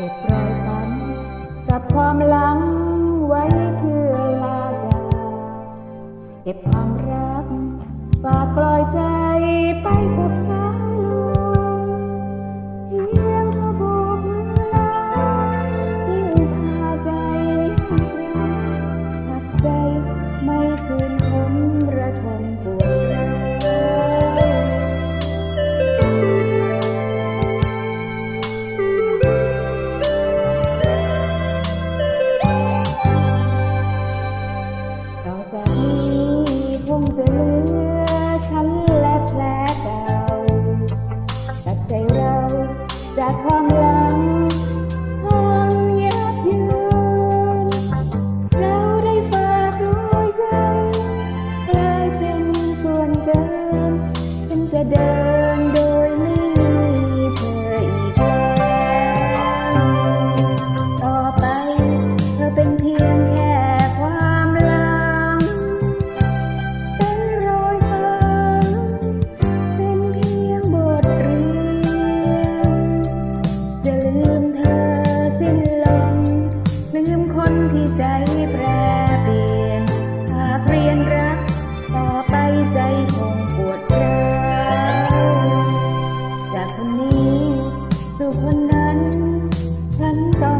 เก็บรอยสันกับความหลังไว้เพื่อลาจากเก็บความ say 더